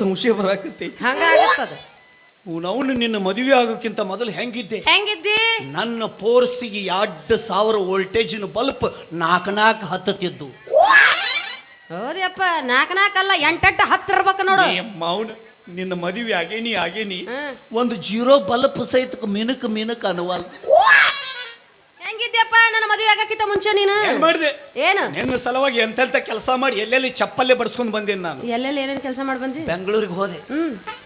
ಸಂಶಯ ಬರಾಕತ್ತಿ ಹಂಗಾಗತ್ತದ. ಅವನು ನಿನ್ನ ಮದುವೆ ಆಗೋಕ್ಕಿಂತ ಮೊದಲು ಹೆಂಗಿದ್ದೆ? ಹೆಂಗಿದ್ದಿ? ನನ್ನ ಪೋರ್ಸಿಗೆ ಎರಡು ಸಾವಿರ ವೋಲ್ಟೇಜಿನ ಬಲ್ಪ್ ನಾಲ್ಕು ನಾಲ್ಕು ಹತ್ತತ್ತಿದ್ದು ಹೌದಪ್ಪ ನಾಲ್ಕ ನಾಲ್ಕಲ್ಲ ಎಂಟೆಂಟು ಹತ್ತಿರ್ಬೇಕು ನೋಡು. ನೋಡು ಮೌನ ನಿನ್ನ ಮದುವೆ ಆಗೇನಿ ಆಗೇನಿ. ಒಂದು ಜೀರೋ ಬಲ್ಪ್ ಸಹಿತ ಮಿನಕ್ ಮಿನಕ್ ಅನುವಲ್. ಹೆಂಗಿದ್ಯಪ್ಪ? ನನ್ನ ಮದುವೆ ಆಗಕ್ಕಿಂತ ಮುಂಚೆ ನೀನು? ಏನ್ ಮಾಡಿದೆ? ಏನು? ನಿನ್ನ ಸಲುವಾಗಿ ಎಂತೆಂತ ಕೆಲಸ ಮಾಡಿ ಎಲ್ಲೆಲ್ಲಿ ಚಪ್ಪಲ್ಲೇ ಬಡ್ಸ್ಕೊಂಡ್ ಬಂದೀನಿ ನಾನು. ಎಲ್ಲೆಲ್ಲಿ ಏನೇನು ಕೆಲಸ ಮಾಡಿ ಬಂದಿ? ಬೆಂಗಳೂರಿಗೆ ಹೋದೆ.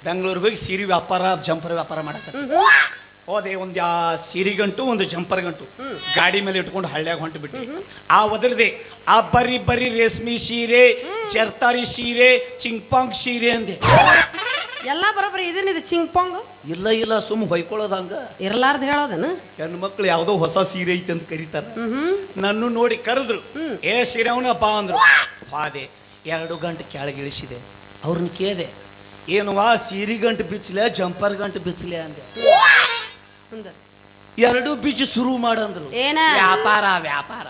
ಬೆಂಗಳೂರಿಗೆ ಹೋಗಿ ಸೀರೆ ವ್ಯಾಪಾರ ಜಂಪರ್ ವ್ಯಾಪಾರ ಮಾಡಕ್ಕೆ. ಹೋದೆ ಒಂದು ಯಾ ಸೀರೆ ಗಂಟು ಒಂದು ಜಂಪರ್ ಗಂಟು. ಗಾಡಿ ಮೇಲೆ ಇಟ್ಕೊಂಡು ಹಳ್ಳ್ಯಾಗ ಹೊಂಟು ಬಿಟ್ಟು ಆ ಒದರದೆ ಆ ಬರಿ ಬರಿ ರೇಷ್ಮಿ ಸೀರೆ ಚರ್ತಾರಿ ಸೀರೆ ಚಿಂಗ್ಪಾಂಗ್ ಸೀರೆ ಅಂದೆ. ಎಲ್ಲ ಬರೋಬ್ಬರಿ ಇದೇನಿದೆ ಚಿಂಗ್ಪಾಂಗ್ ಇಲ್ಲ ಇಲ್ಲ ಸುಮ್ ಹೊಯ್ಕೊಳ್ಳೋದು ಹಂಗ. ಇರ್ಲಾರ್ದು ಹೇಳೋದನ? ಹೆಣ್ಣು ಮಕ್ಳು ಯಾವುದೋ ಹೊಸ ಸೀರೆ ಐತೆ ಅಂತ ಕರೀತಾರ. ನನ್ನ ನೋಡಿ ಕರೆದ್ರು. ಏ ಸೀರೆ ಅವನಪ್ಪ ಅಂದ್ರು. ಹಾದೆ ಎರಡು ಗಂಟೆ ಕೆಳಗಿಳಿಸಿದೆ ಅವ್ರನ್ನ ಕೇಳಿದೆ. ಏನು ವಾ ಸೀರೆ ಗಂಟು ಬಿಚ್ಚಲೆ ಜಂಪರ್ ಗಂಟು ಬಿಚ್ಚಲೆ ಅಂದೆ. ಎರಡು ಬೀಜ ಶುರು ಮಾಡಂದ್ರು ಏನ? ವ್ಯಾಪಾರ ವ್ಯಾಪಾರ.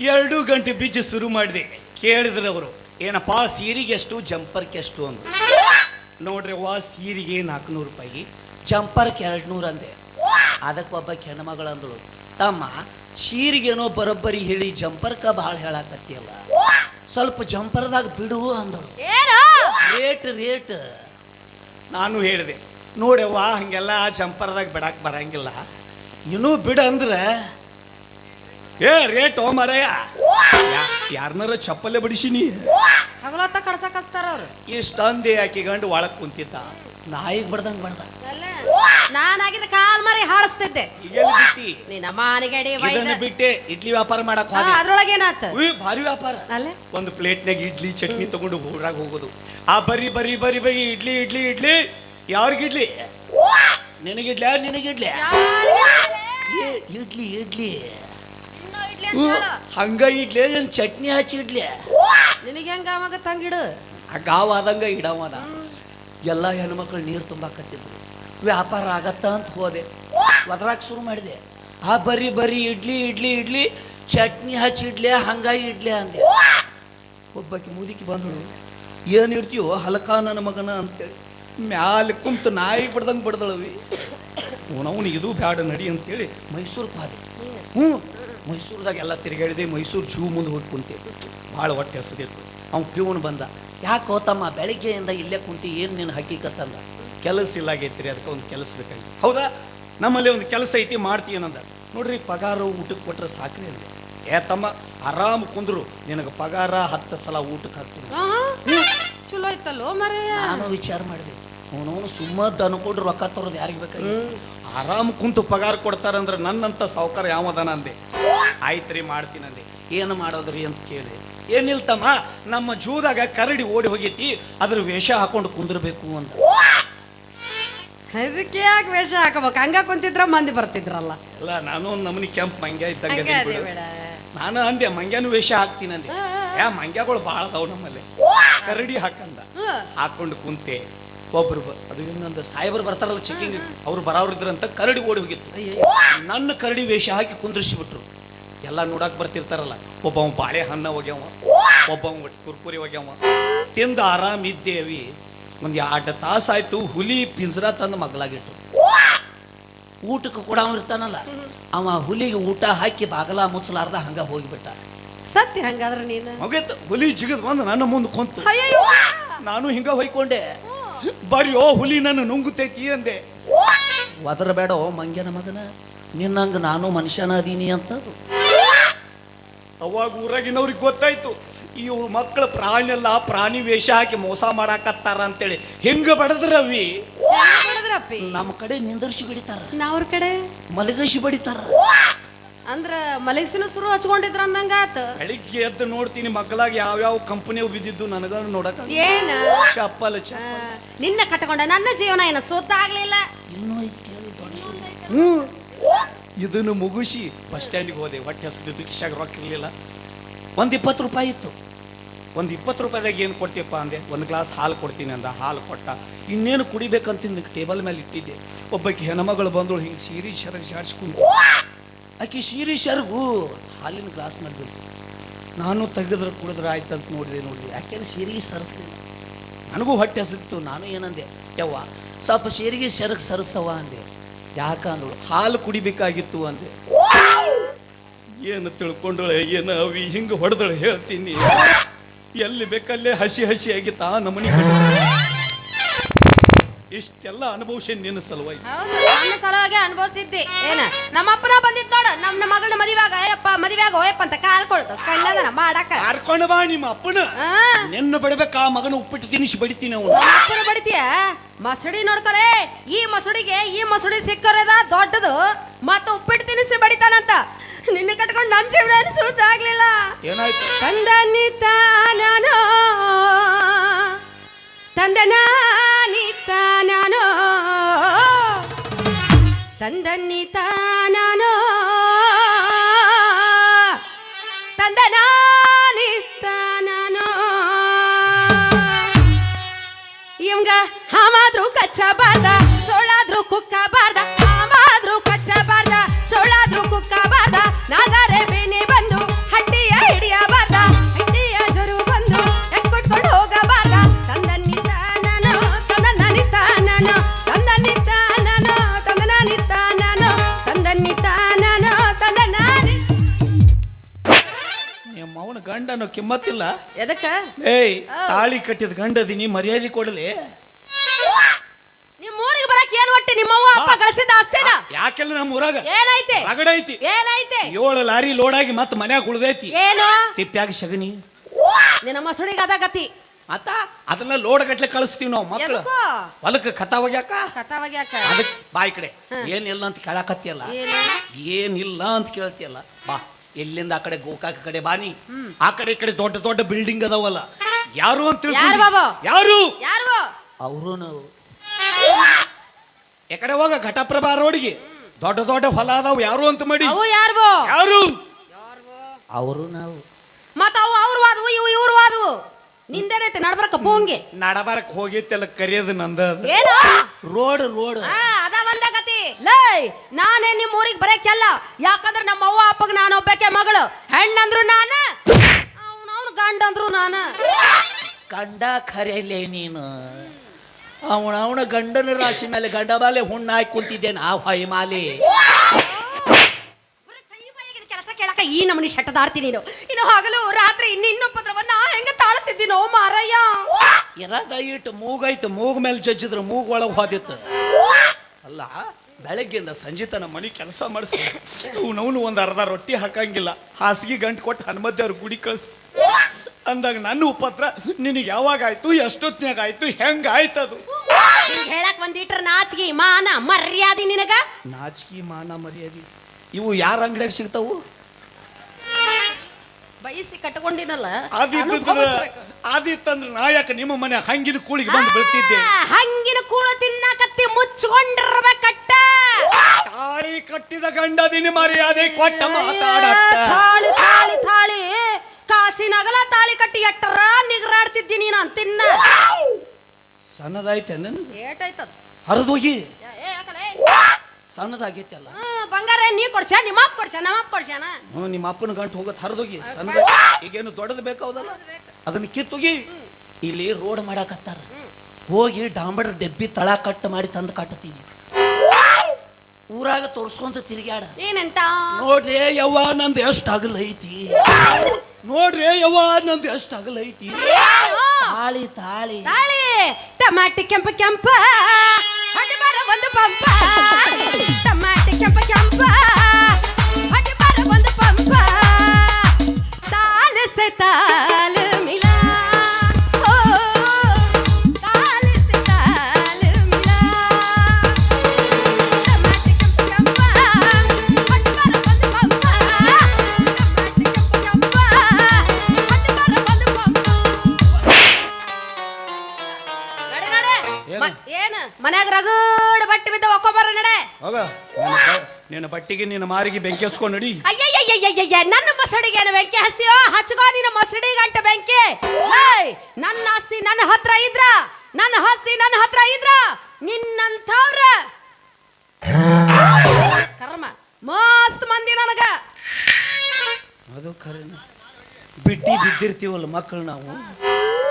ಎರಡು ಗಂಟೆ ಬೀಜ ಶುರು ಮಾಡಿದೆ. ಕೇಳಿದ್ರು ಅವರು. ಏನಪ್ಪ ಸೀರೆಗೆ ಎಷ್ಟು ಜಂಪರ್ಗೆ ಎಷ್ಟು? ಅಂದ್ರು. ನೋಡ್ರಿ ವಾ ಸೀರಿಗೆ ನಾಲ್ಕುನೂರು ರೂಪಾಯಿ ಜಂಪರ್ಗೆ ಎರಡು ನೂರು ಅಂದೆ. ಅದಕ್ಕೆ ಒಬ್ಬ ಹೆಣ್ಮಗಳು ಅಂದಳು ತಮ್ಮ ಸೀರಿಗೇನೋ ಬರೋಬ್ಬರಿ ಹೇಳಿ ಜಂಪರ್ಕ ಭಾಳ ಹೇಳಾಕತ್ತಿಯಲ್ಲ. ಸ್ವಲ್ಪ ಜಂಪರ್ದಾಗ ಬಿಡು ಅಂದಳು. Rate rate. ನಾನು ಹೇಳಿದೆ ನೋಡವ್ವ ಹಂಗೆಲ್ಲ ಜಂಪರ್ದಾಗ ಬಿಡಕ್ಕೆ ಬರಂಗಿಲ್ಲ. ಇನ್ನೂ ಬಿಡ ಅಂದ್ರೆ. ಏ ರೇಟ್ ಓ ಮರಯ್ಯ ಯಾರನ್ನಾರ ಚಪ್ಪಲೆ ಬಡಿಸಿನಿ ಹಗಲತ್ತ ಕಡ್ಸಕ್ ಹಸ್ತಾರ ಅವ್ರು. ಇಷ್ಟ ಅಂದೆ ಆಕೆ ಗಂಡು ಒಳಗ್ ಕುಂತಿದ್ದ. ನಾಯಿಗೆ ಬಡ್ದಂಗ್ ಬಡ್ದ. ನಾನಾಗಿದ್ದ ಕಾಲ್ ಮರಿ ಹಾಡಿಸ್ತಿದ್ದೆ. ಬಿಟ್ಟಿ? ನಿನ್ನ ಮಾನಿಗಡಿ ಇದನ್ನ ಬಿಟ್ಟೆ ಇಡ್ಲಿ ವ್ಯಾಪಾರ ಮಾಡಕ್ ಹೋದೆ. ಅದ್ರೊಳಗೆ ಏನಾತ ಉಯ್, ಭಾರಿ ವ್ಯಾಪಾರ. ಅಲ್ಲೇ. ಒಂದು ಪ್ಲೇಟ್ನಾಗ ಇಡ್ಲಿ ಚಟ್ನಿ ತಗೊಂಡು ಊರಾಗ ಹೋಗೋದು. ಆ ಬರಿ ಬರಿ ಬರಿ ಬರಿ ಇಡ್ಲಿ ಇಡ್ಲಿ ಇಡ್ಲಿ. ಯಾರಿಗ ಇಡ್ಲಿ? ನಿನಗಿಡ್ಲಿ ನಿನಗಿಡ್ಲಿ ಏ, ಇಡ್ಲಿ ಇಡ್ಲಿ. ಹ್ಮ್, ಹಂಗ ಇಡ್ಲಿ ಏನ್ ಚಟ್ನಿ ಹಚ್ಚಿ ಇಡ್ಲಿ? ನಿನಗೆ ಹೆಂಗ ಅವಾಗ ತಂಗಿಡು ಆ ಗಾವ್ ಆದಂಗ ಇಡವದ ಎಲ್ಲ ಹೆಣ್ಮಕ್ಳು ನೀರು ತುಂಬಾಕತ್ತಿದ್ರು. ವ್ಯಾಪಾರ ಆಗತ್ತ ಅಂತ ಹೋದೆ. ಒದ್ರಾಕ್ ಶುರು ಮಾಡಿದೆ. ಆ ಬರಿ ಬರಿ ಇಡ್ಲಿ ಇಡ್ಲಿ ಇಡ್ಲಿ ಚಟ್ನಿ ಹಚ್ಚಿ ಇಡ್ಲಿ ಹಂಗ ಇಡ್ಲಿ ಅಂದೆ. ಒಬ್ಬಾಕಿ ಮುದುಕಿ ಬಂದಳು. ಏನು ಇಡ್ತೀವೋ ಹಲಕ ನನ್ನ ಮಗನ ಅಂತೇಳಿ. ಮ್ಯಾಲೆ ಕುಂತು ನಾಯಿ ಬಿಡ್ದಂಗೆ ಬಿಡ್ದಳವಿ. ಅವನು ಇದು ಬ್ಯಾಡ ನಡಿ ಅಂತೇಳಿ ಮೈಸೂರಿಗೆ ಹೋದೆ ಹ್ಞೂ. ಮೈಸೂರ್ದಾಗ ಎಲ್ಲ ತಿರುಗಾಡಿದೆ ಮೈಸೂರು ಜೂ ಮುಂದೆ ಹೋಗಿ ಕುಂತೆ ಭಾಳ ಹೊಟ್ಟೆ ಹಸಿದಿತ್ತು. ಅವ್ನು ಪ್ಯೂನ್ ಬಂದ ಯಾಕೆ ತಮ್ಮ ಬೆಳಗ್ಗೆಯಿಂದ ಇಲ್ಲೇ ಕುಂತಿ ಏನು ನೀನು ಹಕ್ಕಿಕತ್ತಂದ ಕೆಲಸ ಇಲ್ಲ ಆಗೈತ್ರಿ ಅದಕ್ಕೆ ಒಂದು ಕೆಲಸ ಬೇಕಾಗಿತ್ತು. ಹೌದಾ? ನಮ್ಮಲ್ಲಿ ಒಂದು ಕೆಲಸ ಐತಿ ಮಾಡ್ತೀಯನಂದ ನೋಡ್ರಿ ಪಗಾರ ಊಟಕ್ಕೆ ಕೊಟ್ರೆ ಸಾಕ್ರಿ ಅಂದ್ರೆ ಏ ತಮ್ಮ ಆರಾಮ್ ಕುಂದ್ರು ನಿನಗೆ ಪಗಾರ ಹತ್ತು ಸಲ ಊಟಕ್ಕೆ ಹಾಕ್ತೀನಿ. ಚಲೋ ಐತಲ್ಲೋ ಮರೆಯ. ನಾನು ವಿಚಾರ ಮಾಡಿದೆ. ಅವನವನು ಸುಮ್ಮದ್ದು ಅನ್ಕೊಂಡು ರೊಕ್ಕ ತರೋದು ಯಾರಿಗೆ ಬೇಕಾಗಿ ಆರಾಮ್ ಕುಂತು ಪಗಾರ ಕೊಡ್ತಾರಂದ್ರೆ ನನ್ನಂತ ಸಾವುಕಾರ ಯಾವದಾನ ಅಂದೆ. ಆಯ್ತ್ರಿ ಮಾಡ್ತೀನಂದೆ. ಏನು ಮಾಡೋದ್ರಿ ಅಂತ ಕೇಳಿ ಏನಿಲ್ತಮ್ಮ ನಮ್ಮ ಜೂದಾಗ ಕರಡಿ ಓಡಿ ಹೋಗೈತಿ ಅದ್ರ ವೇಷ ಹಾಕೊಂಡು ಕುಂದಿರ್ಬೇಕು ಅಂತ. ಇದಕ್ಕೆ ಯಾಕೆ ವೇಷ ಹಾಕಬೇಕು? ಹಂಗ ಕುಂತಿದ್ರ ಮಂದಿ ಬರ್ತಿದ್ರಲ್ಲ. ಅಲ್ಲ ನಾನು ಒಂದು ನಮನಿ ಕೆಂಪ್ ಮಂಗ್ಯ ಇದ್ದಂಗೆ ಹಂಗೆ ಅದೇ ಬಿಡು. ನಾನು ಅಂದೆ ಮಂಗ್ಯಾನು ವೇಷ ಹಾಕ್ತೀನಂದೆ. ಯಾ ಮಂಗ್ಯಗಳು ಭಾಳ ಅದಾವ ನಮ್ಮಲ್ಲಿ. ಕರಡಿ ಹಾಕಂದ. ಹ್ಮ್. ಹಾಕೊಂಡು ಕುಂತೆ. ಒಬ್ರು ಬ- ಅದು ಇನ್ನೊಂದು ಸಾಹೇಬರು ಬರ್ತಾರಲ್ಲ ಚೆಕಿಂಗ್ ಅವ್ರು ಬರೋರಿದ್ರಂತ ಕರಡಿ ಓಡಿ ಹೋಗಿತ್ತು. ಅಯ್ಯೋ ನನ್ನ ಕರಡಿ ವೇಷ ಹಾಕಿ ಕುಂದ್ರಿಸಿಬಿಟ್ರು. ಎಲ್ಲ ನೋಡಕ್ ಬರ್ತಿರ್ತಾರಲ್ಲ. ಒಬ್ಬವ ಬಾಳೆಹಣ್ಣ ಒಗ್ಯಾವ ಒಬ್ಬವ ಒಟ್ಟು ಕುರ್ಕುರಿ ಒಗ್ಯಾವ ತಿಂದು ಆರಾಮ್ ಇದ್ದೇವಿ. ಒಂದು ಎರಡು ತಾಸಾಯ್ತು ಹುಲಿ ಪಿಂಜರ ತಂದು ಮಗ್ಲಾಗಿಟ್ಟು ಊಟಕ್ಕೆ ಕೂಡ ಅವನು ಇರ್ತಾನಲ್ಲ. ಅವ ಹುಲಿಗೆ ಊಟ ಹಾಕಿ ಬಾಗಲ ಮುಚ್ಚಲಾರ್ದ ಹಂಗ ಹೋಗಿಬಿಟ್ಟ. ಸತ್ಯ ಹಂಗಾದ್ರೆ ನೀನು? ಹೋಗಿತ್ತು ಹುಲಿ ಜಿಗಿದ್ ಬಂದು ನನ್ನ ಮುಂದೆ ಕುಂತು. ನಾನು ಹಿಂಗ ಹೊಯ್ಕೊಂಡೆ. ಬರ್ಯೋ ಹುಲಿ ನನ್ನ ನುಂಗುತ್ತೈತಿ ಅಂದೆ. ಒದರಬೇಡೋ ಮಂಗ್ಯನ ಮಗನ. ನಿನ್ನಂಗ ನಾನು ಮನುಷ್ಯನ ಅದೀನಿ ಅಂತ ಅವಾಗ ಊರಾಗಿನವ್ರಿಗೆ ಗೊತ್ತಾಯ್ತು ಈ ಮಕ್ಕಳ ಪ್ರಾಣಿ ಅಲ್ಲ ಪ್ರಾಣಿ ವೇಷ ಹಾಕಿ ಮೋಸ ಮಾಡಾಕತ್ತಾರ ಅಂತೇಳಿ. ಹಿಂಗ ಬಡದ್ರವಿ? ನಮ್ಮ ಕಡೆ ನಿಂದರ್ಸಿ ಬಿಡಿತಾರ. ನಾವ್ರ ಕಡೆ? ಮಲಗಸಿ ಬಡಿತಾರ. ಅಂದ್ರ ಮಲಗಿಸಿನ ಶುರು ಹಚ್ಕೊಂಡಿದ್ರ ಅಂದಂಗ ಆತ. ಬೆಳಿಗ್ಗೆ ಎದ್ದು ನೋಡ್ತೀನಿ ಮಕ್ಕಳಾಗ ಯಾವ್ಯಾವ ಕಂಪನಿ ಬಿದ್ದಿದ್ದು ನನಗ ನೋಡಕ ಏನ? ಚಪ್ಪಲ್ ನಿನ್ನ ಕಟ್ಕೊಂಡ ನನ್ನ ಜೀವನ ಏನ ಸೋತ ಆಗ್ಲಿಲ್ಲ ಇನ್ನೂ ಐತಿ ಹೇಳಿ ದೊಡ್ಡ ಹ್ಞೂ ಇದನ್ನು ಮುಗಿಸಿ ಬಸ್ ಸ್ಟ್ಯಾಂಡಿಗೆ ಹೋದೆ. ಹೊಟ್ಟೆ ಹಸಿದು ಕಿಶಾಗ ರೊಕ್ಕ ಇರಲಿಲ್ಲ. ಒಂದು ಇಪ್ಪತ್ತು ರೂಪಾಯಿ ಇತ್ತು. ಒಂದು ಇಪ್ಪತ್ತು ರೂಪಾಯಿದಾಗ ಏನು ಕೊಡ್ತೀಯಪ್ಪ ಅಂದೆ. ಒಂದು ಗ್ಲಾಸ್ ಹಾಲು ಕೊಡ್ತೀನಿ ಅಂದ. ಹಾಲು ಕೊಟ್ಟ. ಇನ್ನೇನು ಕುಡಿಬೇಕಂತಿಂದ ಟೇಬಲ್ ಮೇಲೆ ಇಟ್ಟಿದ್ದೆ. ಒಬ್ಬಕ್ಕೆ ಹೆಣ್ಮಗಳು ಬಂದಳು, ಹಿಂಗೆ ಸೀರೆ ಶರಗ್ ಜಾಡ್ಸ್ಕೊಂಡು. ಆಕೆ ಸೀರೆ ಶರ್ಗು ಹಾಲಿನ ಗ್ಲಾಸ್ ಮೇಲೆ ಬಿಡ್ತು. ನಾನು ತೆಗೆದ್ರೆ ಕುಡಿದ್ರೆ ಆಯ್ತು ಅಂತ ನೋಡಿದೆ ನೋಡಿ ಯಾಕೆಂದ್ರೆ ಸೀರೆ ಸರಿಸ್ಲಿಲ್ಲ. ನನಗೂ ಹೊಟ್ಟೆ ಹಸಿತ್ತು. ನಾನು ಏನಂದೆ, ಯವ್ವ, ಸ್ವಲ್ಪ ಸೀರಿಗೆ ಶರಗ್ ಸರಸವ ಅಂದೆ. ಯಾಕಂದಳು ಹಾಲು ಕುಡಿಬೇಕಾಗಿತ್ತು ಅಂದೆ. ಏನು ತಿಳ್ಕೊಂಡಳೆ, ಏನು ಅವಿ, ಹಿಂಗೆ ಹೊಡೆದಳು ಹೇಳ್ತೀನಿ. ಎಲ್ಲಿ ಬೇಕಲ್ಲೇ ಹಸಿ ಹಸಿ ಆಗಿತ್ತಾ ನಮ್ಮನಿ ಇಷ್ಟೆಲ್ಲ ಅನುಭವಿಸಿ ನಿನ್ನ ಸಲುವಾಗಿ. ನನ್ನ ಸಲುವಾಗಿ ಅನುಭವಿಸಿದ್ದಿ. ಏನ? ನಮ್ಮಪ್ಪನ ಬಂದಿದ್ ನೋಡು ನಮ್ಮ ಮಗಳನ್ನ ಮದಿವಾಗ ಅಯ್ಯಪ್ಪ ಮದಿವಾಗ ಹೋಯಪ್ಪ ಅಂತ ಕಾಲ್ ಕೊಡ್ತು. ಮಾಡಾಕ. ಕರ್ಕೊಂಡು ಬಾ ನಿಮ್ಮ ಅಪ್ಪನ. ನಿನ್ನ ಬಿಡ್ಬೇಕು ಆ ಮಗನ ಉಪ್ಪಿಟ್ಟು ತಿನಿಸಿ ಬಡಿತೀನಿ ಅವನು. ಅಪ್ಪನ ಬಡಿತೀಯ? ಮಸಡಿ ನೋಡ್ತಾರೆ ಈ ಮಸಡಿಗೆ ಈ ಮಸಡಿ ಸಿಕ್ಕರದ ದೊಡ್ಡದು ಮತ್ತೆ ಉಪ್ಪಿಟ್ಟು ತಿನಿಸಿ ಬಡಿತಾನಂತ. ನಿನ್ನ ಕಟ್ಕೊಂಡು ನನ್ನ ಜೀವನ ಆಗ್ಲಿಲ್ಲ. ಏನಾಯ್ತು? ತಂದನಿತ ನಾನು ತಂದನಾನಿತ ನಾನು ತಂದನ್ನಿತ ನಾನು ತಂದನಾನಿತ ನಾನು ಇವಂಗ ಹಾಮಾದ್ರೂ ಕಚ್ಚಬಾರ್ದ ಚೋಳಾದ್ರೂ ಕುಕ್ಕಬಾರ್ದ ಕಿಮ್ಮತ್ತಿಲ್ಲ. ಎದಕ್ಕ? ಏಯ್ ತಾಳಿ ಕಟ್ಟಿದ ಗಂಡದಿನಿ ಮರ್ಯಾದೆ ಕೊಡಲಿ. ನಿಮ್ ಊರಿಗೆ ಬರಕ್ ಏನ್ ಒಟ್ಟಿ ನಿಮ್ಮವ್ವ ಅಪ್ಪ ಗಳಿಸಿದ ಅಷ್ಟೇನ ಯಾಕೆಲ್ಲ ನಮ್ಮ ಊರಾಗ ಏನೈತೆ? ರಗಡ ಐತಿ ಏನೈತೆ? ಏಳು ಲಾರಿ ಲೋಡ್ ಆಗಿ ಮತ್ತೆ ಮನ್ಯಾಗ ಉಳ್ದೈತಿ. ಏನು? ತಿಪ್ಪ್ಯಾಗ ಶಗನಿ ನಿನ್ನ ಮಸುಡಿಗೆ ಅದ ಗತಿ. ಮತ್ತ ಅದನ್ನ ಲೋಡ್ ಗಟ್ಲೆ ಕಳಿಸ್ತೀವಿ ನಾವು ಮಕ್ಕಳು? ಹೊಲಕ್ಕೆ ಕಥಾ ಹೋಗ್ಯಾಕ ಅದಕ್ಕೆ ಬಾಯ್ ಕಡೆ. ಏನಿಲ್ಲ ಅಂತ ಕೇಳಾಕತ್ತಿಯಲ್ಲ? ಏನು? ಏನಿಲ್ಲ ಅಂತ ಕೇಳ್ತಿಯಲ್ಲ? ಬಾ. ಎಲ್ಲಿಂದ ಆ ಕಡೆ ಗೋಕಾಕ ಕಡೆ ಬಾನಿ ಆ ಕಡೆ ಈ ಕಡೆ ದೊಡ್ಡ ದೊಡ್ಡ ಬಿಲ್ಡಿಂಗ್ ಅದಾವಲ್ಲ. ಯಾರು ಅಂತ ತಿಳ್ಕೊಂಡಿ? ಯಾರು ಬಾಬು? ಯಾರು? ಯಾರು? ಅವರು ನಾವು. ಈ ಕಡೆ ಹೋಗ ಘಟಪ್ರಭಾ ರೋಡ್ಗೆ. ದೊಡ್ಡ ದೊಡ್ಡ ಹೊಲ ಅದಾವ. ಯಾರು ಅಂತ ಮಾಡಿ. ಅವು ಯಾರು ಯಾರು? ಅವರು ನಾವು. ಮತ್ತ ಅವು ಅವ್ರು ವಾದವು ಇವು ಇವ್ರು ವಾದವು. ನಿಂದೇನೈತೆ? ನಡ್ಬರಕ ಪೋಂಗೆ ನಡಬಾರಕ್ ಹೋಗಿತ್ತೆಲ್ಲ ಕರಿಯೋದು ನಂದ ಏನು? Road road. ಆ, ಲೈ ನಾನೇ ನಿಮ್ಮ ಊರಿಗೆ ಬರಕ್ಕೆಲ್ಲ. ಯಾಕಂದ್ರೆ ನಮ್ಮ ಅವ್ವ ಅಪ್ಪಗೆ ನಾನು ಒಬ್ಬಕ್ಕೆ ಮಗಳು. ಹೆಣ್ಣಂದ್ರು ನಾನು. ಅವನವನು ಗಂಡಂದ್ರು ನಾನು. ಗಂಡ ಖರೇಲೆ ನೀನು. ಅವನ ಅವನ ಗಂಡನ ರಾಶಿ ಮೇಲೆ ಗಂಡ ಮಾಲೆ ಹುಣ್ಣ ಹಾಕಿ ಕುಂತಿದ್ದೇನೆ ಆ ಹೊಯ್ ಮಾಲೆ ಬರೀ ಕೈ ಬಾಯಿಗಿನ ಕೆಲಸ ಕೇಳಕ ಈ ನಮನಿ ಶಟದಾಡ್ತಿ ನೀನು. ಇನ್ನು ಹಗಲು ರಾತ್ರಿ ಇನ್ನು ಇನ್ನೊಬ್ಬದ್ರವನ್ನ ಹೆಂಗ ತಾಳ್ತಿದ್ದೀನೋ ಮಾರಯ್ಯ. ಇರ ಇಟ್ಟು ಮೂಗೈತು ಮೂಗ್ ಮೇಲೆ ಜಜ್ಜಿದ್ರು ಮೂಗ್ ಒಳಗೆ ಹೋದಿತ್ತು ಅಲ್ಲ ಬೆಳಗ್ಗಿಂದ ಸಂಜೆ ತನ ಮನೆ ಕೆಲಸ ಮಾಡಿಸಿ ಅವನವನು ಒಂದು ಅರ್ಧ ರೊಟ್ಟಿ ಹಾಕಂಗಿಲ್ಲ. ಹಾಸಿಗೆ ಗಂಟು ಕೊಟ್ಟು ಹನುಮದೇವ್ರ ಗುಡಿ ಕಳ್ಸ್ ಅಂದಾಗ ನನ್ನ ಉಪತ್ರ ನಿನಗೆ ಯಾವಾಗ ಆಯ್ತು ಎಷ್ಟೊತ್ತಿನಾಗ ಆಯ್ತು ಹೆಂಗ ಅದು? ಹೇಳಕ್ ಬಂದಿಟ್ರ ನಾಚಿಗೆ ಮಾನ ಮರ್ಯಾದೆ ನಿನಗ? ನಾಚಿಕೆ ಮಾನ ಮರ್ಯಾದೆ. ಇವು ಯಾರ ಅಂಗಡಿಯಾಗ ಸಿಗ್ತಾವು? ಬಯಸಿ ಕಟ್ಕೊಂಡಿನಲ್ಲ ಅದಿತ್ತಂದ್ರ ಆದಿತ್ತಂದ್ರ ನಾ ಯಾಕೆ ನಿಮ್ಮ ಮನೆ ಹಂಗಿನ ಕೂಳಿಗೆ ಬಂದು ಬೀಳ್ತಿದ್ದೆ? ಹಂಗಿನ ಕೂಳು ತಿನ್ನಕತ್ತಿ ಮುಚ್ಕೊಂಡಿರ್ಬೇಕಟ್ಟ ತಾಳಿ ಕಟ್ಟಿದ ಗಂಡದಿನ ಮರ್ಯಾದೆ ಕೊಟ್ಟ ಮಾತಾಡಟ್ಟ ತಾಳಿ ತಾಳಿ ತಾಳಿ. ಕಾಸಿನಗಲ ತಾಳಿ ಕಟ್ಟಿ ಎಟ್ಟರ ನಿಗರಾಡ್ತಿದ್ದಿ ನಾನು ತಿನ್ನ ಸಣ್ಣದಾಯ್ತೇನ ಏಟಾಯ್ತದ? ಹರಿದೋಗಿ. ಏ, ಆ ಬಂಗಾರ ನೀ ಕೊಡ್ಸ್ಯಾ ನಿಮ್ಮ ಅಪ್ಪ ಕೊಡ್ಸ್ಯಾ ನಮ್ಮ ಅಪ್ಪ ಕೊಡ್ಸ್ಯಾನ? ಹ್ಞೂ ನಿಮ್ಮ ಅಪ್ಪನ ಗಂಟು ಹೋಗೋದು ಹರಿದೋಗಿ ಸಣ್ಣ ಈಗೇನು ದೊಡ್ಡದು ಬೇಕಾವದಲ್ಲ? ಅದನ್ನ ಕಿತ್ತೋಗಿ ಇಲ್ಲಿ ರೋಡ್ ಮಾಡಾಕತ್ತಾರ. ಹೋಗಿ ಡಾಂಬರ್ ಡೆಬ್ಬಿ ತಳ ಕಟ್ ಮಾಡಿ ತಂದು ಕಟ್ಟತೀನಿ ಊರಾಗ ತೋರ್ಸ್ಕೊಂತ ತಿರ್ಗ್ಯಾಡ. ಏನಂತ ನೋಡ್ರಿ ಯವ್ವ ನಂದು ಎಷ್ಟು ಅಗಲ ಐತಿ. ನೋಡ್ರಿ ಯವ್ವ ನಂದು ಎಷ್ಟು ಅಗಲ ಐತಿ. ತಾಳಿ ತಾಳಿ. ತಾಳಿ ಟಮಾಟಿ ಕೆಂಪ ಕೆಂಪ. Tá. ಏನು? ಮನ್ಯಾಗ ರಗಡ್ ಬಟ್ಟೆ ಬಿದ್ದ ಒಕ್ಕೊಬರ ನಡೆ. ಹೋಗ ನಿನ್ನ ಬಟ್ಟಿಗೆ ನಿನ್ನ ಮಾರಿಗೆ ಬೆಂಕಿ ಹಚ್ಕೊಂಡು ನಡಿ. ಅಯ್ಯಯ್ಯಯ್ಯಯ್ಯಯ್ಯ ನನ್ನ ಮಸಡಿಗೆ ಏನು ಬೆಂಕಿ ಹಚ್ತೀಯೋ? ಹಚ್ಕೋ ನಿನ್ನ ಮಸಡಿ ಗಂಟೆ ಬೆಂಕಿ. ಏಯ್, ನನ್ನ ಆಸ್ತಿ ನನ್ನ ಹತ್ರ ಇದ್ರ? ನನ್ನ ಆಸ್ತಿ ನನ್ನ ಹತ್ರ ಇದ್ರ? ನಿನ್ನಂಥವ್ರ. ಕರ್ಮ ಮಸ್ತ್ ಮಂದಿ ನನಗ. ಅದು ಖರೆ ಬಿಟ್ಟಿ ಬಿದ್ದಿರ್ತೀವಲ್ಲ ಮಕ್ಕಳು ನಾವು?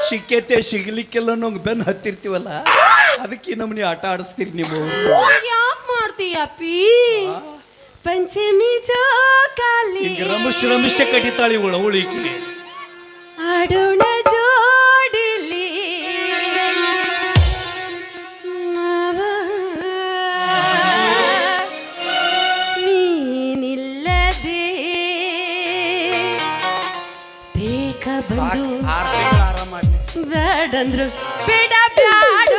ಸಿಕ್ಕೇತೆ ಸಿಗ್ಲಿಕ್ಕೆಲ್ಲ ನಂಗೆ ಬೆನ್ನು ಹತ್ತಿರ್ತೀವಲ್ಲ? ಅದಕ್ಕೆ ನಮ್ಮನೆ ಆಟ ಆಡಿಸ್ತೀರಿ ನೀವು. ಯಾಕೆ ಮಾಡ್ತೀಯ ಅಪ್ಪಿ? ಪಂಚಮಿ ಜೋಕಾಲಿ. ಹಿಂಗ ರಮಿಶ್ ರಮಿಷ ಕಡಿತಾಳಿ ಅವಳಿಗೆ ಆಡೋಣ ಬೇಡಂದ್ರು. ಬೇಡ ಬ್ಯಾಡು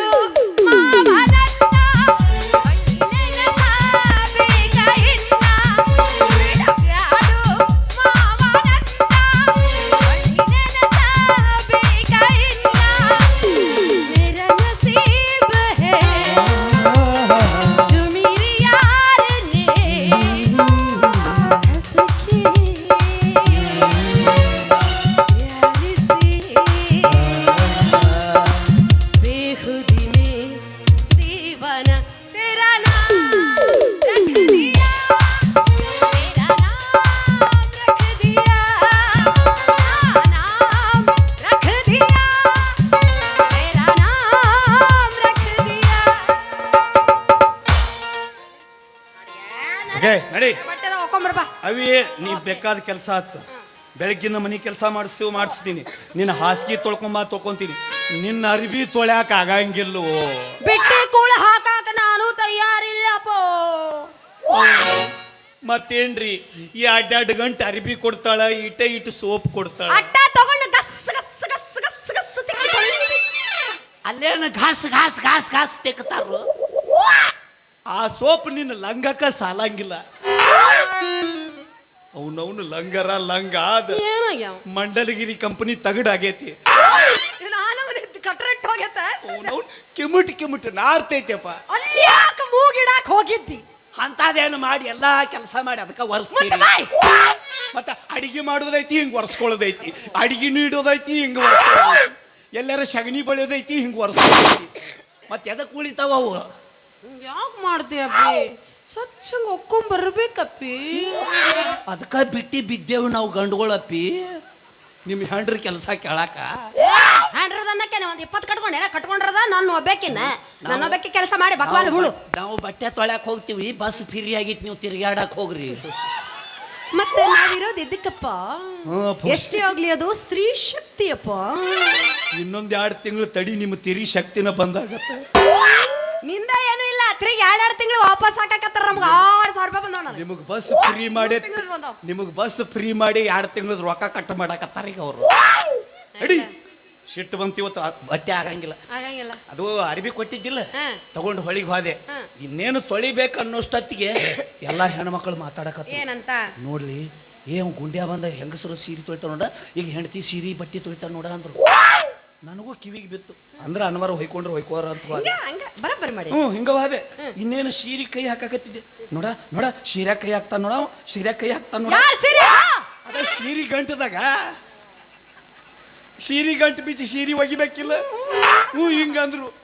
ಅವಿ ನೀ ಬೇಕಾದ ಕೆಲಸ ಹಚ್ಚ. ಬೆಳಗ್ಗಿನ ಮನೆ ಕೆಲಸ ಮಾಡಿಸಿ ಮಾಡಿಸ್ತೀನಿ. ನಿನ್ನ ಹಾಸಿಗೆ ತೊಳ್ಕೊಂಬ ತೊಳ್ಕೊಂತೀನಿ. ನಿನ್ನ ಅರ್ಬಿ ತೊಳ್ಯಾಕ ಆಗಂಗಿಲ್ಲೋ. ಬಿಟ್ಟಿ ಕೂಳ ಹಾಕಾಕ ನಾನು ತಯಾರಿಲ್ಲಪ್ಪೋ. ಮತ್ತೇನ್ರಿ ಈ ಅಡ್ಡಾಡ್ ಗಂಟೆ ಅರ್ಬಿ ಕೊಡ್ತಾಳ ಇಟ ಇಟ್ಟು ಸೋಪ್ ಕೊಡ್ತಾಳ. ಅಡ್ಡ ತಗೊಂಡು ಗಸ್ ಗಸ್ ಗಸ್ ಗಸ್ ಗಸ್ ತಿಕ್ಕಿ ತೊಳಿಲಿ. ಅಲ್ಲೇನ ಘಾಸ್ ಘಾಸ್ ಘಾಸ್ ಘಾಸ್ ತೆಕ್ತಾರು ಆ ಸೋಪ್ ನಿನ್ನ ಲಂಗಕ್ಕ ಸಾಲಂಗಿಲ್ಲ. ಅವನವನು ಲಂಗರ ಲಂಗ ಆದ ಏನಾಗ್ಯಾವ? ಮಂಡಲಗಿರಿ ಕಂಪನಿ ತಗಡಾಗೈತಿ. ಕಟ್ರೆಟ್ ಹೋಗೈತೆ ಅವನವನು ಕಿಮಿಟ್ ಕಿಮಿಟ್ ನಾರ್ತೈತೆಪ್ಪ ಅಲ್ಲಿ ಯಾಕೆ ಮೂಗಿಡಾಕ್ ಹೋಗಿದ್ದಿ? ಅಂತದೇನು ಮಾಡಿ ಎಲ್ಲಾ ಕೆಲಸ ಮಾಡಿ ಅದಕ್ಕೆ ಮುಚ್ಚ ಮತ್ತೆ ಅಡಿಗೆ ಮಾಡೋದೈತಿ ಹಿಂಗ್ ಒರೆಸ್ಕೊಳ್ಳೋದೈತಿ. ಅಡಿಗೆ ನೀಡೋದೈತಿ ಹಿಂಗ್ ಒರೆಸ್ಕೊಳ್ಳೋದೈತಿ. ಎಲ್ಲಾರ ಸಗಣಿ ಬಳಿಯೋದೈತಿ ಹಿಂಗ್ ಒರೆಸ್ಕೊಳ್ಳೋದೈತಿ. ಮತ್ತೆ ಎದಕ್ಕೆ ಉಳಿತಾವ ಅವು? ಯಾಕೆ ಮಾಡ್ತೀಯಪ್ಪಿ ಸ್ವಚ್ಛಂಗ್ ಒಕ್ಕೊಂಡ್ ಬರ್ಬೇಕಪ್ಪಿ. ಅದಕ್ಕ ಬಿಟ್ಟಿ ಬಿದ್ದೇವು ನಾವು ಗಂಡುಗಳಪ್ಪಿ. ನಿಮ್ ಹೆಂಡ್ರ ಕೆಲಸ ಕೇಳಾಕ? ಹ್ಯಾಂಡ್ರದನ್ನಕ್ಕೆ ಒಂದ್ ಇಪ್ಪತ್ತು ಕಟ್ಕೊಂಡೇನ ಕಟ್ಕೊಂಡ್ರದ? ನಾನು ಒಬ್ಬಾಕಿನ. ನನ್ನ ಒಬ್ಬಕ್ಕೆ ಕೆಲಸ ಮಾಡಿ ಭಗವಾನ್ ಹುಳು. ನಾವು ಬಟ್ಟೆ ತೊಳ್ಯಾಕ ಹೋಗ್ತೀವಿ ಬಸ್ ಫ್ರೀ ಆಗಿತ್ತು ನೀವು ತಿರುಗಾಡಕ್ ಹೋಗ್ರಿ. ಮತ್ತೆ ನಾವಿರೋದು ಇದಕ್ಕಪ್ಪ ಎಷ್ಟೇ ಆಗ್ಲಿ ಅದು ಸ್ತ್ರೀ ಶಕ್ತಿಯಪ್ಪ. ಇನ್ನೊಂದ್ ಎರಡು ತಿಂಗಳು ತಡಿ ನಿಮ್ಮ ತಿರಿ ಶಕ್ತಿನ ಬಂದಾಗತ್ತೆ. ನಿಂದ ತಿರುಗಿ ಎರಡೆರಡು ತಿಂಗಳು ವಾಪಸ್ ಹಾಕಕತ್ತಾರ ನಮ್ಗೆ ಆರು ಸಾವಿರ ರೂಪಾಯಿ ಬಂದ ನನಗೆ. ನಿಮಗ್ ಬಸ್ ಫ್ರೀ ಮಾಡಿ ತಿಂಗ್ಳದ್ ಬಂದಾವ್. ನಿಮಗ್ ಬಸ್ ಫ್ರೀ ಮಾಡಿ ಎರಡು ತಿಂಗಳದ ರೊಕ್ಕ ಕಟ್ ಮಾಡಕತ್ತಾರ ಈಗ ಅವರು. ಅಡಿ. ಸಿಟ್ಟು ಬಂತು ಇವತ್ತು ಆ ಬಟ್ಟೆ ಆಗಂಗಿಲ್ಲ. ಆಗಂಗಿಲ್ಲ. ಅದು ಅರಿವಿ ಕೊಟ್ಟಿದ್ದಿಲ್ಲ. ಹಾ. ತಗೊಂಡು ಹೊಳಿಗೆ ಹೋದೆ. ಹಾ. ಇನ್ನೇನು ತೊಳಿಬೇಕು ಅನ್ನೋಷ್ಟೊತ್ತಿಗೆ ಎಲ್ಲಾ ಹೆಣ್ಮಕ್ಳು ಮಾತಾಡಕತ್ತ. ಏನಂತ? ನೋಡ್ಲಿ ಏ ಅವ್ನ್ ಗುಂಡ್ಯಾ ಬಂದ ಹೆಂಗಸರು ಸೀರೆ ತೊಳಿತಾವ ನೋಡ. ಈಗ ಹೆಂಡತಿ ಸೀರೆ ಬಟ್ಟೆ ತೊಳಿತಾರ ನೋಡ ಅಂದ್ರು. ನನಗೂ ಕಿವಿಗೆ ಬಿತ್ತು. ಅಂದ್ರೆ ಅನ್ವರ ಹೊಯ್ಕೊಂಡ್ರೆ ಹೊಯ್ಕೋರ ಅಂತ ಹೋದೆ. ಬರಬ್ಬರಿ ಮಾಡಿ. ಹ್ಞೂ ಹಿಂಗವಾದೆ ಇನ್ನೇನು ಶೀರಿ ಕೈ ಹಾಕಾಕತ್ತಿದ್ದೆ. ನೋಡ ನೋಡ ಶೀರ ಕೈ ಹಾಕ್ತಾನ ನೋಡ ಅವ, ಸೀರೆ ಕೈ ಹಾಕ್ತಾನ ನೋಡ. ಯಾರ್ ಸೀರೆ? ಅದ ಶೀರಿ ಗಂಟದಾಗ. ಶೀರಿ ಗಂಟು ಬಿಚ್ಚಿ ಶೀರಿ ಒಗಿಬೇಕಿಲ್ಲ. ಹ್ಞೂ ಹಿಂಗಂದ್ರು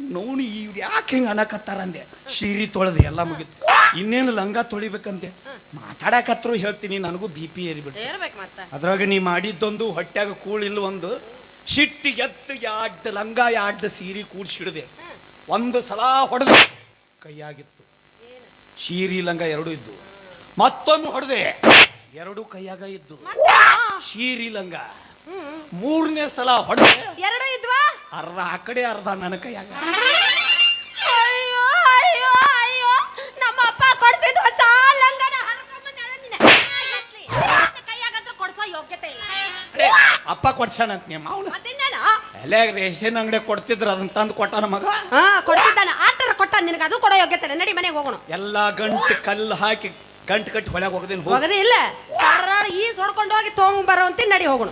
ನೋವು ಇವ್ರು ಯಾಕೆ ಹಿಂಗೆ ಅನ್ನಕತ್ತಾರ ಅಂದೆ. ಶೀರಿ ತೊಳೆದೆ ಎಲ್ಲ ಮುಗಿತು. ಇನ್ನೇನು ಲಂಗ ತೊಳಿಬೇಕಂತೆ. ಮಾತಾಡಕತ್ರು ಹೇಳ್ತೀನಿ ನನಗೂ ಬಿ ಪಿ ಏರಿಬಿಟ್ಟು ಮತ್ತೆ. ಅದ್ರಾಗ ನೀ ಮಾಡಿದ್ದೊಂದು ಹೊಟ್ಯಾಗ ಕೂಳಿಲ್ಲ ಒಂದು. ಸಿಟ್ಟಿ ಎತ್ತು ಯಾಡ್ ಲಂಗ ಯಾಡ್ ಸೀರೆ ಕೂಡ್ಸಿಡದೆ. ಒಂದು ಸಲ ಹೊಡೆದು ಕೈಯಾಗಿತ್ತು. ಸೀರಿ ಲಂಗ ಎರಡು ಇದ್ದು. ಮತ್ತೊಂದು ಹೊಡೆದೆ ಎರಡು ಕೈಯಾಗ ಇದ್ದು. ಶೀರಿ ಲಂಗ. ಮೂರನೇ ಸಲ ಹೊಡೆದೆ ಎರಡು ಇದ್ವಾ? ಅರ್ಧ ಆ ಕಡೆ ಅರ್ಧ ನನ್ನ ಕೈಯಾಗ. ಅಪ್ಪ ಅಂತ ನಿಮ್ಮ ಅವನು ಎಲ್ಲೇ ರೇಷನ್ ಅಂಗಡಿ ಕೊಡ್ತಿದ್ರು ಅದನ್ನ ತಂದು ಕೊಟ್ಟಾನ ಮಗ? ಹಾ ಕೊಡ್ತಿದ್ದಾನ. ಆಟರ ಕೊಟ್ಟ ನಿನಗೆ ಅದು ಕೊಡೋ ಯೋಗ್ಯತೆ ಇಲ್ಲ. ನಡಿ ಮನೆಗೆ ಹೋಗೋಣ. ಎಲ್ಲಾ ಗಂಟು ಕಲ್ಲು ಹಾಕಿ ಗಂಟು ಕಟ್ಟಿ ಹೊಳಗೆ ಹೋಗದೇನು ಹೋಗಿ. ಹೋಗದೇ ಇಲ್ಲ. ಸರಳ ಈಸ್ ಹೊಡ್ಕೊಂಡು ಹೋಗಿ ತೊಗೊಂಡ್ ಬರೋಂತಿ ನಡಿ ಹೋಗೋಣ.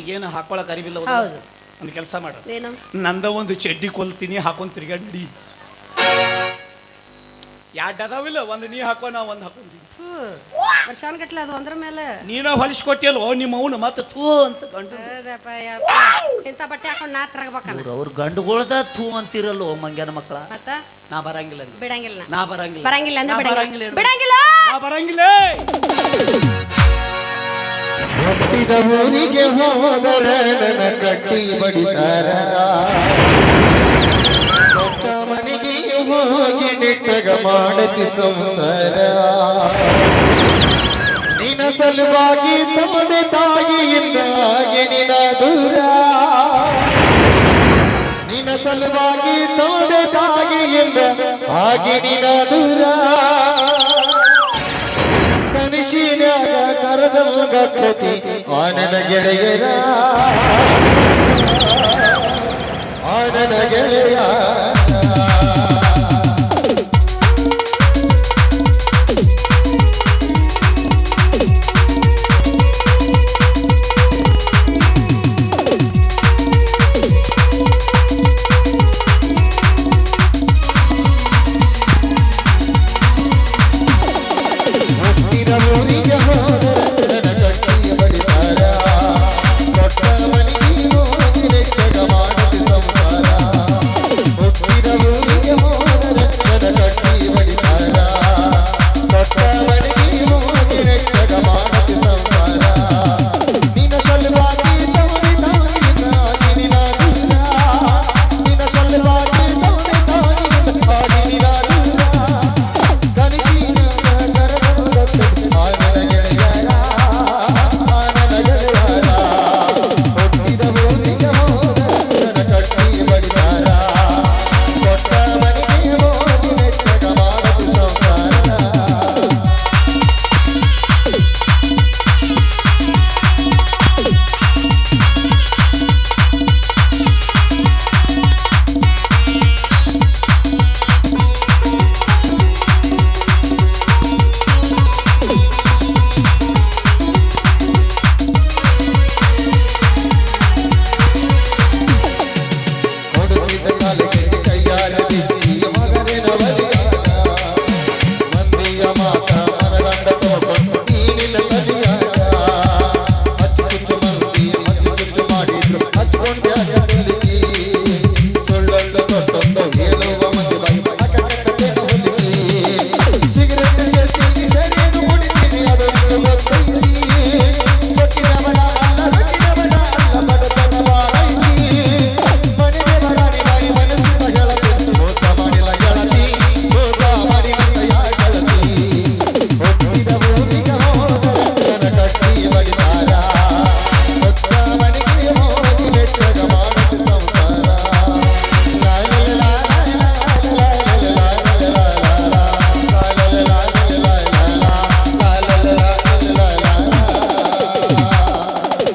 ಈಗೇನು ಹಾಕೊಳಕ್ ಅರಿವಿಲ್ಲ ಹೌದು. ಒಂದು ಕೆಲಸ ಮಾಡು. ಏನು? ನಂದ ಒಂದು ಚಡ್ಡಿ ಕೊಲ್ತೀನಿ ಹಾಕೊಂಡ್ ತಿರ್ಗಾಡ್ ನಡಿ. ಎರಡು ಅದಾವಿಲ್ಲ ಒಂದು ನೀ ಹಾಕೋ ನಾ ಒಂದು ಹಾಕೊಂತೀನಿ ವರ್ಷಾನ್ಗಟ್ಲೆ ಅದು ಅಂದ್ರ ಮೇಲೆ. ನೀನ ಹೊಲಿಸ್ಕೊಟ್ಟಿಯಲ್ಲೋ ನಿಮ್ಮ ಅವನು ಮತ್ತೆ ಥೂ ಅಂತ ಗಂಡು. ಹೌದಪ್ಪ, ಯಪ್ಪ. ಇಂಥ ಬಟ್ಟೆ ಹಾಕೊಂಡು ನಾ ತಿರ್ಗಬೇಕನ ಅವ್ರ ಗಂಡುಗಳ್ದ ಥೂ ಅಂತಿರಲ್ಲೋ ಮಂಗ್ಯಾನ ಮಕ್ಕಳ ಮತ್ತ? ನಾ ಬರಂಗಿಲ್ಲ. ಬಿಡಂಗಿಲ್ಲ ನಾ. ನಾ ಬರಂಗಿಲ್ಲ. ಬರಂಗಿಲ್ಲ ಅಂದ್ರೆ ನಾ ಬಿಡಂಗಿಲ್ಲ. ಬರಂಗಿಲ್ಲ ಬಿಡಂಗಿಲ್ಲ! ನಾ ಬರಂಗಿಲ್ಲ ಹುಟ್ಟಿದ ಊರಿಗೆ ಹೋದರೆ ನನ್ನ ಕಟ್ಟಿ ಬಡಿತಾರ. ಹೋಗಿ ನೆಟ್ಟಗ ಮಾಡತಿ ಸಂಸಾರ. ನಿನ ಸಲುವಾಗಿ ತಂದೆ ತಾಯಿ ಇನ್ನಾಗಿ ನಿನ ದೂರ. ನಿನ ಸಲುವಾಗಿ ತಂದೆ ತಾಯಿ ಇಲ್ಲ ಹಾಗೆ ನಿನ ದೂರ. ಕನಸಿನಾಗ ಕರದಲ್ಗ ಕೃತಿ ಆನನ ಗೆಳೆಯರ. ಆನನ ಗೆಳೆಯ.